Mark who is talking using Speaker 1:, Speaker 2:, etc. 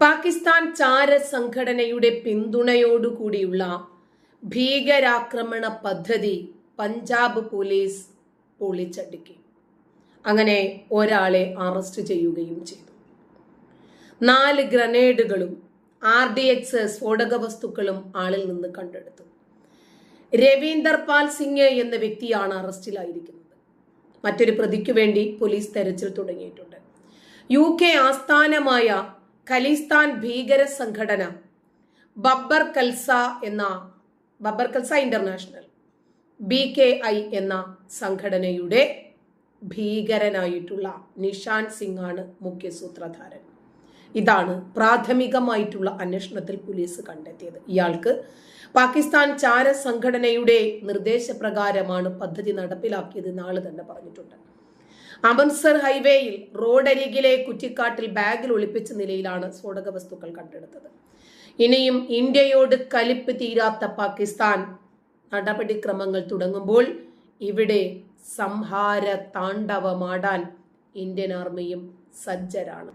Speaker 1: പാകിസ്ഥാൻ ചാര സംഘടനയുടെ പിന്തുണയോടുകൂടിയുള്ള ഭീകരാക്രമണ പദ്ധതി പഞ്ചാബ് പോലീസ് പൊളിച്ചടുക്കി. അങ്ങനെ ഒരാളെ അറസ്റ്റ് ചെയ്യുകയും ചെയ്തു. നാല് ഗ്രനേഡുകളും ആർ ഡി എക്സ് സ്ഫോടക വസ്തുക്കളും ആളിൽ നിന്ന് കണ്ടെടുത്തു. രവീന്ദർ പാൽ സിംഗ് എന്ന വ്യക്തിയാണ് അറസ്റ്റിലായിരിക്കുന്നത്. മറ്റൊരു പ്രതിക്കു വേണ്ടി പോലീസ് തെരച്ചിൽ തുടങ്ങിയിട്ടുണ്ട്. യു കെ ആസ്ഥാനമായ ഖലിസ്ഥാൻ ഭീകര സംഘടന ബബ്ബർ കൽസ എന്ന Babbar Khalsa international B K I എന്ന സംഘടനയുടെ ഭീകരനായിട്ടുള്ള നിഷാൻ സിംഗ് ആണ് മുഖ്യ സൂത്രധാരൻ. ഇതാണ് പ്രാഥമികമായിട്ടുള്ള അന്വേഷണത്തിൽ പോലീസ് കണ്ടെത്തിയത്. ഇയാൾക്ക് പാകിസ്ഥാൻ ചാര സംഘടനയുടെ നിർദ്ദേശപ്രകാരമാണ് പദ്ധതി നടപ്പിലാക്കിയത് നാളെ തന്നെ പറഞ്ഞിട്ടുണ്ട്. അമൃത്സർ ഹൈവേയിൽ റോഡരികിലെ കുറ്റിക്കാട്ടിൽ ബാഗിൽ ഒളിപ്പിച്ച നിലയിലാണ് സ്ഫോടക വസ്തുക്കൾ കണ്ടെടുത്തത്. ഇനിയും ഇന്ത്യയോട് കലിപ്പ് തീരാത്ത പാകിസ്ഥാൻ നടപടിക്രമങ്ങൾ തുടങ്ങുമ്പോൾ ഇവിടെ സംഹാര താണ്ഡവമാടാൻ ഇന്ത്യൻ ആർമിയും സജ്ജരാണ്.